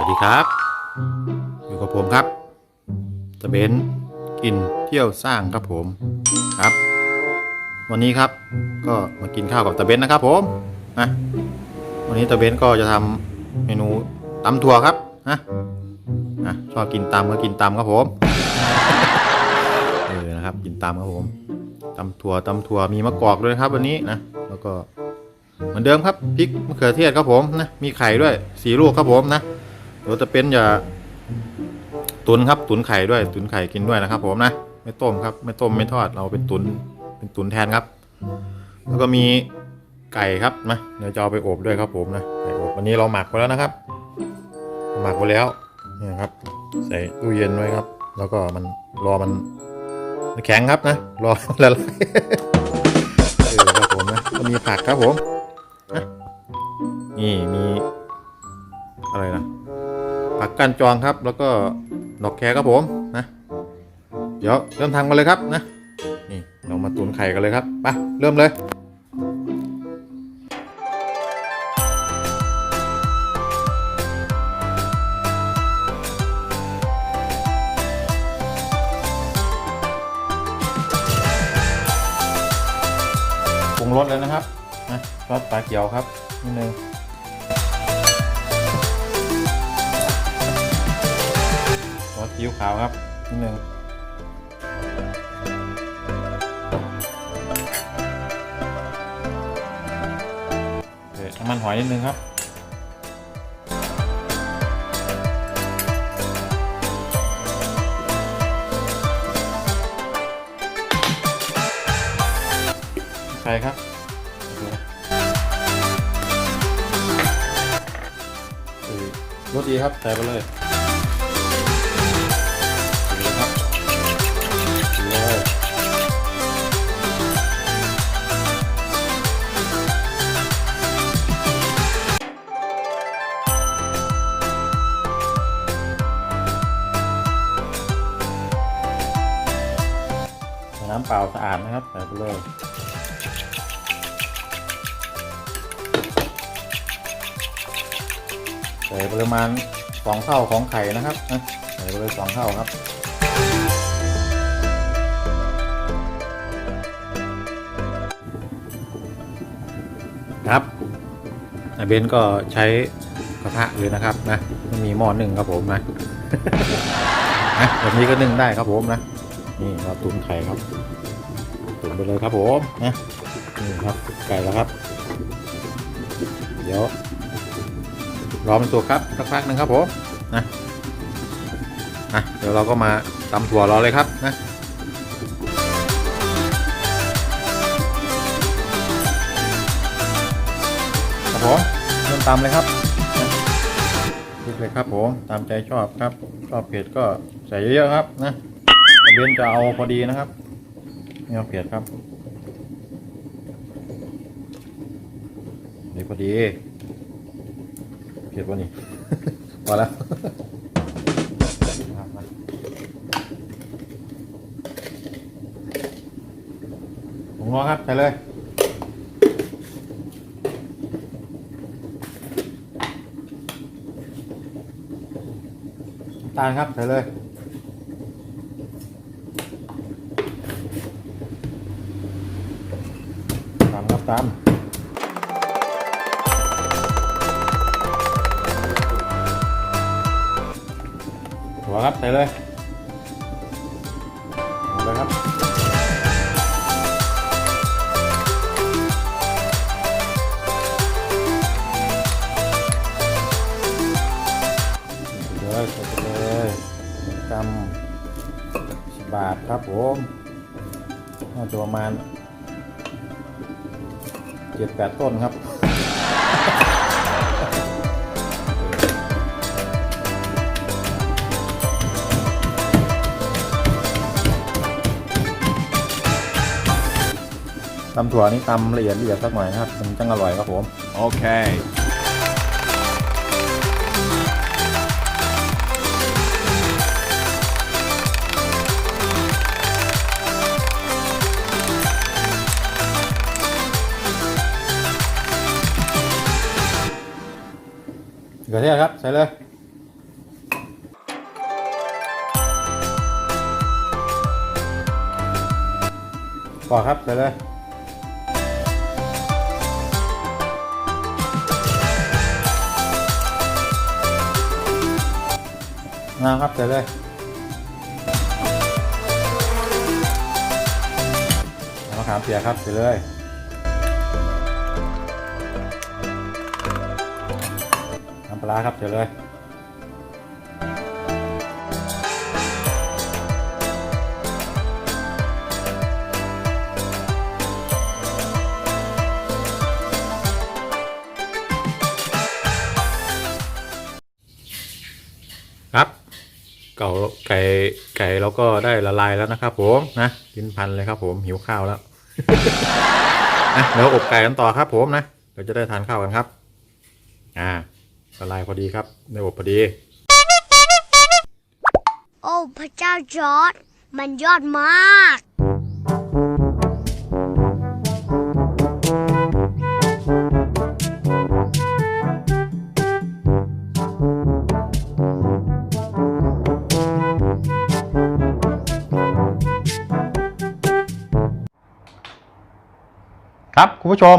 วัสดีครับ อยู่กับผมครับตะเบนกินเที่ยวสร้างครับผมครับ วันนี้ครับก็มากินข้าวกับตะเบนนะครับผมนะวันนี้ตะเบนก็จะทำเมนูตำถั่วครับนะนะชอบกินตำก็กินตำครับผมเออนะครับ กินตำครับผมตำถั่วตำถั่วมีมะกอกด้วยครับวันนี้นะแล้วก็เหมือนเดิมครับพริกมะเขือเทศครับผมนะมีไข่ด้วยสีลูกครับผมนะ เดี๋ยวจะเป็นอย่าตุนครับ ตุนไข่ด้วยตุนไข่กินด้วยนะครับ ผมนะไม่ต้มครับ ไม่ต้มไม่ทอดเราเป็นตุนเป็นตุนแทนครับ แล้วก็มีไก่ครับนะเดี๋ยวจะเอาไปอบด้วยครับผมนะไก่อบวันนี้เราหมักไว้แล้วนะครับ หมักไว้แล้วเนี่ยครับ ใส่ตู้เย็นไว้ครับ แล้วก็มันรอมันแข็งครับนะรอละลายเออครับผมนะก็มีผักครับผมนี่มีอะไรนะ ผักก้นจองครับ แล้วก็ดอกแครครับผมนะเดี๋ยวเริ่มทำกันเลยครับนะนี่เรามาตุนไข่กันเลยครับไปเริ่มเลยปรุงรสเลยนะครับนะซอสปลาเกี๊ยวครับนิดนึง อิ๊วขาวครับนิดนึงเคน้ำมันหอยนิดนึงครับใส่ครับรสดีครับใส่ไปเลย ส่ไปเลยใส่ปริมาณสองเท่าของไข่นะครับนะใส่ไปเลยสองเท่าครับครับนาเบนก็ใช้กระทะเลยนะครับนะม่มีหม้อหนึ่งครับผมนะแบบนี้ก็นึ่งได้ครับผมนะ นี่เราตุนไข่ครับตุนไปเลยครับผมนะนี่ครับไก่แล้วครับ เดี๋ยวรอมันสุกครับสักพักหนึ่งครับผมนะนะเดี๋ยวเราก็มาตำถั่วรอเลยครับนะครับผมเริ่มตำเลยครับนะพริกเลยครับผมตามใจชอบครับชอบเผ็ดก็ใส่เยอะๆครับนะกระ เบนจะเอาพอดีนะครับไม่เอาเผ็ดครับนี่พอดีเผ็ดวะนี่พอแล้วผมรอครับใส่เลยตาลครับใส่เลย ตามครับตามหัวครับใส่เลยเลยครับเลยใส่ไปเลยหนึ่งกรัมสิบบาทครับผมน่าจะประมาณ จ็ดแปดต้นครับ ตำถั่วนี่ตำละเอียดละเอียดสักหน่อยนะครับ มันจังอร่อยครับผม โอเค เทศครับ ใส่เลยก่อครับ ใส่เลยน้ำครับ ใส่เลยมะขามเปียครับ ใส่เลย ลาร้าครับใส่เลยครับเก่าไก่ไก่เราก็ได้ละลายแล้วนะครับผมนะกินพันเลยครับผมหิวข้าวแล้วนะเดี๋ยวอบไก่กันต่อครับผมนะเดี๋ยวจะได้ทานข้าวกันครับ อ่า ละลายพอดีครับ ในอบพอดี โอ้พระเจ้าจอร์ดมันยอดมาก ครับ คุณผู้ชม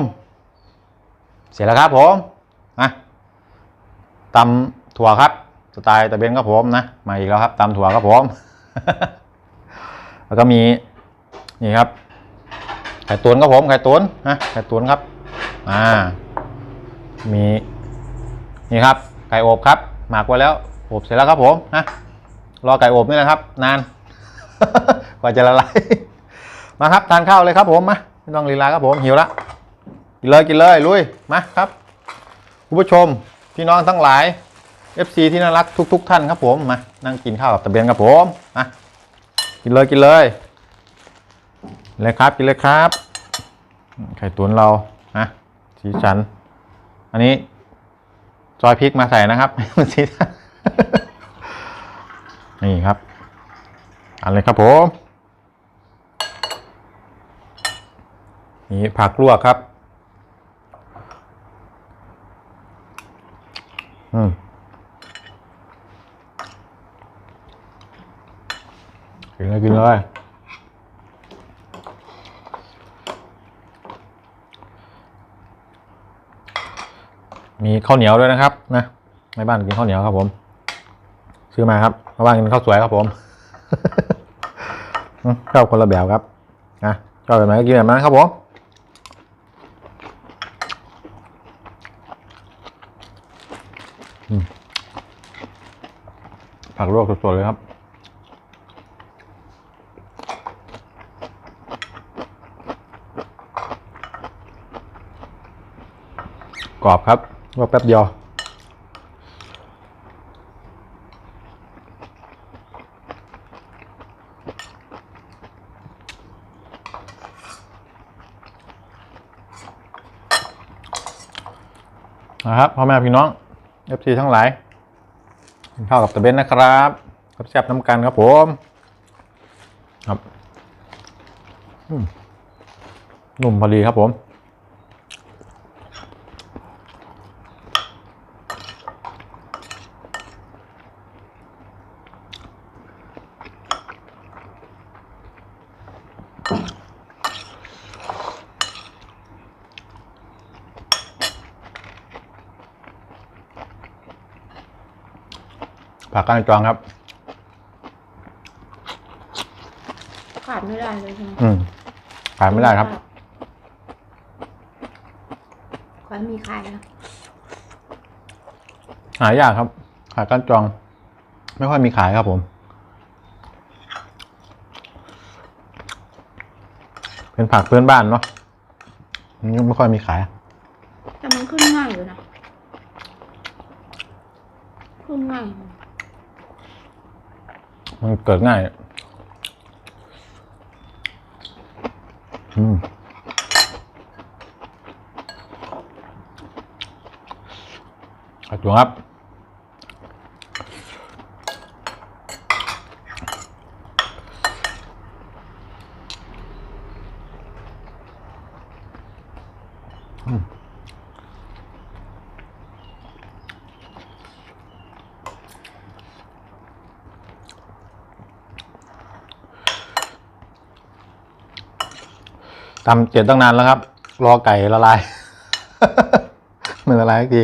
เสร็จแล้วครับผมนะ ตำถั่วครับ สไตล์ตะเบนครับผมนะมาอีกแล้วครับตำถั่วครับผม แล้วก็มีนี่ครับ ไข่ตุ๋นครับผมไข่ตุ๋นนะไข่ตุ๋นครับอ่ามีนี่ครับ ไก่อบครับ หมักไว้แล้วอบเสร็จแล้วครับผมนะรอไก่อบนี่แหละครับ นาน กว่าจะละลายมาครับทานข้าวเลยครับผมมาไม่ต้องลีลาครับผมหิวละกินเลยกินเลยลุยมาครับคุณผู้ชม พี่น้องทั้งหลาย FC ที่น่ารักทุกๆท่านครับผมมานั่งกินข้าวกับตะเบียนครับผมมากินเลยกินเลยเลยครับกินเลยครับ ไข่ตุ๋นเรานะสีสัน อันนี้ซอยพริกมาใส่นะครับมันสีนี่ครับเอันเลยครับผมนี่ผักลวกครับ อืมกินเลยกินเลยมีข้าวเหนียวด้วยนะครับนะในบ้านกินข้าวเหนียวครับ ผมซื้อมาครับเพราะว่ากินข้าวสวยครับผมอืมชอบคนละแบบครับนะชอบแบบไหนก็กินแบบนั้นครับผม ผักลวกสดๆเลยครับ กรอบครับลวกแป๊บเดียวนะครับพ่อแม่พี่น้อง FC ทั้งหลาย ข้าวกับตะเบนนะครับรับแซ่บน้ำกันครับผม ครับนุ่มพอดีครับผม ผักก้านจองครับ ขาดไม่ได้เลยใช่ไหมอืมขายไม่ได้ครับ ขอให้มีขายนะหายากครับผักก้านจอง ไม่ค่อยมีขายครับผม เป็นผักพื้นบ้านเนาะยังไม่ค่อยมีขาย แต่มันขึ้นง่ายอยู่นะ ขึ้นง่าย มันเกิดง่ายอืมขอบคุณครับ อำเจ็ดตั้งนานแล้วครับ รอไก่ละลาย มันละลายสักที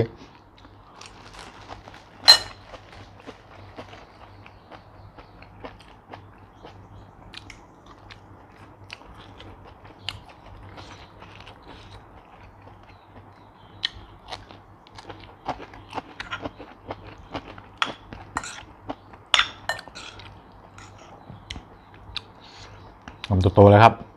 ทำโตๆเลยครับ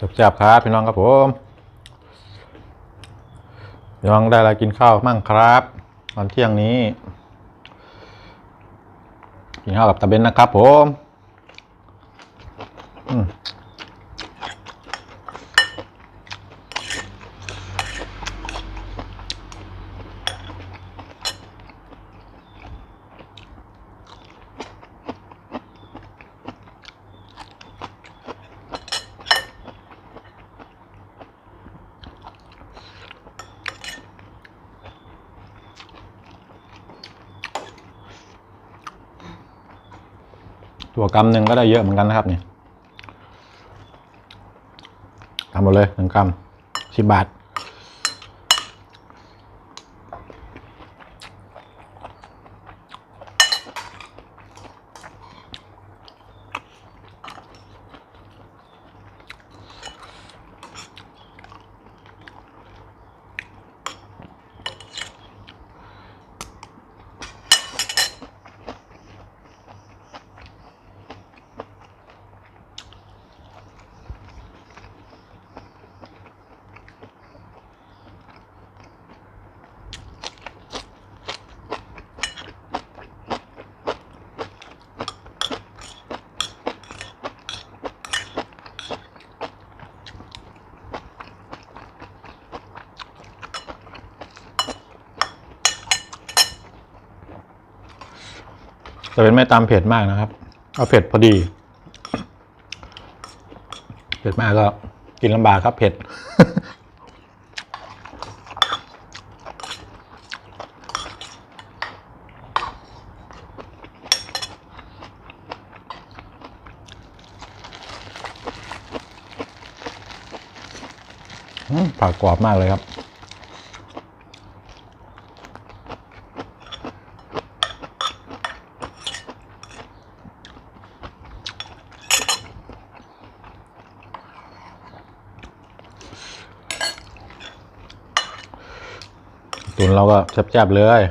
แซ่บๆครับพี่น้องครับผมพี่น้องได้อะไรกินข้าวมั่งครับตอนเที่ยงนี้กินข้าวกับตะเบนนะครับผม ตัวกำหนึ่งก็ได้เยอะเหมือนกันนะครับเนี่ยทำหมดเลยหนึ่งกำสิบบาท แต่เป็นไม่ตามเผ็ดมากนะครับ เอาเผ็ดพอดี เผ็ดมากก็กินลำบากครับเผ็ด ผักกรอบมากเลยครับ ตุนเราก็แซ่บๆเลย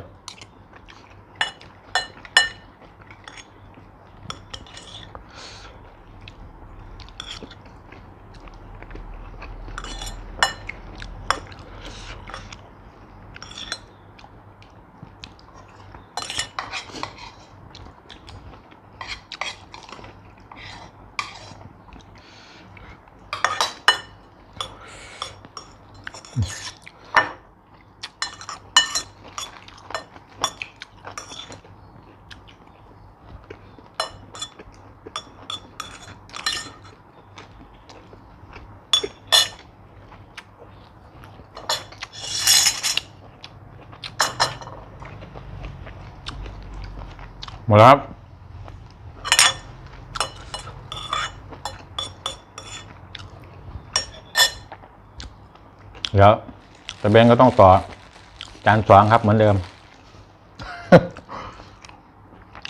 หมดแล้วครับเดี๋ยวต่เบนก็ต้องต่อ จานสองครับเหมือนเดิม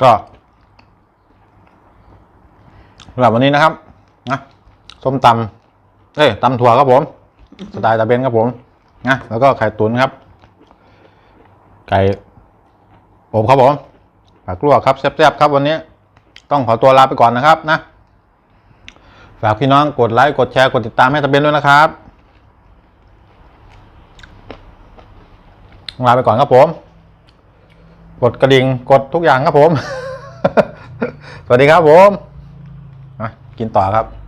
ก็สำหรับวันนี้นะครับนะส้มตำเอ้ยตำถั่วครับผมสไตล์ตาเบนครับผมนะแล้วก็ไข่ตุ๋นครับ ไก่อบครับผม ฝากลวกครับแซ่บๆครับวันนี้ ต้องขอตัวลาไปก่อนนะครับนะ ฝากพี่น้องกดไลค์กดแชร์กดติดตามให้ตะเบนด้วยนะครับลาไปก่อนครับผม กดกระดิ่งกดทุกอย่างครับผม สวัสดีครับผมกินต่อครับ